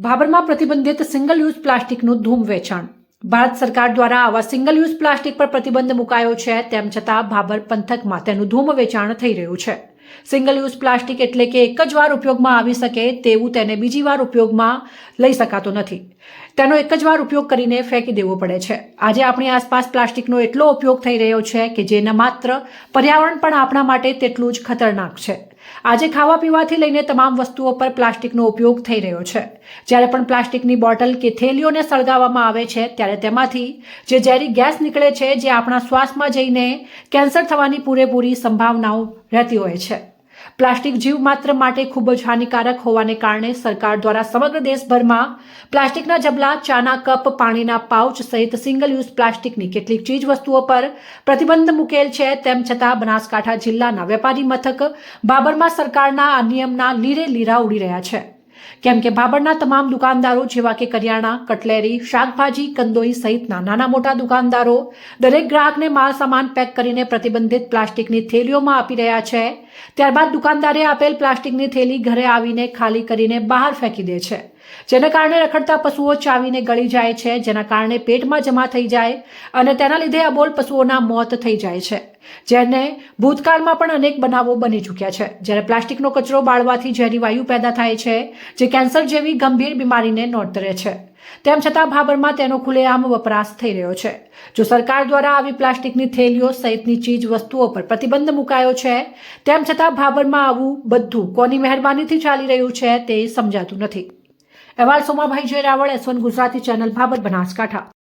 ભાભરમાં પ્રતિબંધિત single use પ્લાસ્ટિકનું ધૂમ વેચાણ. ભારત સરકાર દ્વારા આવા સિંગલ યુઝ પ્લાસ્ટિક પર પ્રતિબંધ મુકાયો છે, તેમ છતાં ભાભર પંથકમાં તેનું ધૂમ વેચાણ થઈ રહ્યું છે. સિંગલ યુઝ પ્લાસ્ટિક એટલે કે એક જ વાર ઉપયોગમાં આવી શકે તેવું તેને બીજી વાર ઉપયોગમાં લઈ શકાતો નથી. તેનો એક જ વાર ઉપયોગ કરીને ફેંકી દેવો પડે છે. આજે આપણી આસપાસ પ્લાસ્ટિકનો એટલો ઉપયોગ થઈ રહ્યો છે કે જે ન માત્ર પર્યાવરણ પણ આપણા માટે તેટલું જ ખતરનાક છે. આજે ખાવા પીવાથી લઈને તમામ વસ્તુઓ પર પ્લાસ્ટિકનો ઉપયોગ થઈ રહ્યો છે. જ્યારે પણ પ્લાસ્ટિકની બોટલ કે થેલીઓને સળગાવવામાં આવે છે, ત્યારે તેમાંથી જે ઝેરી ગેસ નીકળે છે, જે આપણા શ્વાસમાં જઈને કેન્સર થવાની પૂરેપૂરી સંભાવનાઓ રહેતી હોય છે. પ્લાસ્ટિક જીવ માત્ર માટે ખૂબ જ હાનિકારક હોવાને કારણે સરકાર દ્વારા સમગ્ર દેશભરમાં પ્લાસ્ટિકના જબલા, ચાના કપ, પાણીના પાઉચ સહિત સિંગલ યુઝ પ્લાસ્ટિકની કેટલીક ચીજ વસ્તુઓ પર પ્રતિબંધ મૂકેલ છે. તેમ છતાં બનાસકાંઠા જિલ્લાના વેપારી મથક બાબરમાં સરકારના આ નિયમના લીરે લીરા ઉડી રહ્યા છે. કેમ કે ભાભરના તમામ દુકાનદારો જેવા કે કરિયાણા, કટલેરી, શાકભાજી, કંદોઈ સહિતના નાના મોટા દુકાનદારો દરેક ગ્રાહકને માલ સામાન પેક કરીને પ્રતિબંધિત પ્લાસ્ટિકની થેલીઓમાં આપી રહ્યા છે. ત્યારબાદ દુકાનદારે આપેલ પ્લાસ્ટિકની થેલી ઘરે આવીને ખાલી કરીને બહાર ફેંકી દે છે. જેના કારણે રખડતા પશુઓ ચાવીને ગળી જાય છે, જેના કારણે પેટમાં જમા થઈ જાય અને તેના લીધે અબોલ પશુઓના મોત થઈ જાય છે. જેને ભૂતકાળમાં પણ અનેક બનાવો બની ચૂક્યા છે. જ્યારે પ્લાસ્ટિકનો કચરો બાળવાથી ઝેરી વાયુ પેદા થાય છે, જે કેન્સર જેવી ગંભીર બીમારીને નોતરે છે. તેમ છતાં ભાબરમાં તેનો ખુલ્લેઆમ વપરાશ થઈ રહ્યો છે. જો સરકાર દ્વારા આવી પ્લાસ્ટિકની થેલીઓ સહિતની ચીજ વસ્તુઓ પર પ્રતિબંધ મુકાયો છે, તેમ છતાં ભાબરમાં આવું બધું કોની મહેરબાનીથી ચાલી રહ્યું છે તે સમજાતું નથી. અહેવાલ Somabhai Jay Raval S one Gujarati channel બાબત બનાસકાંઠા.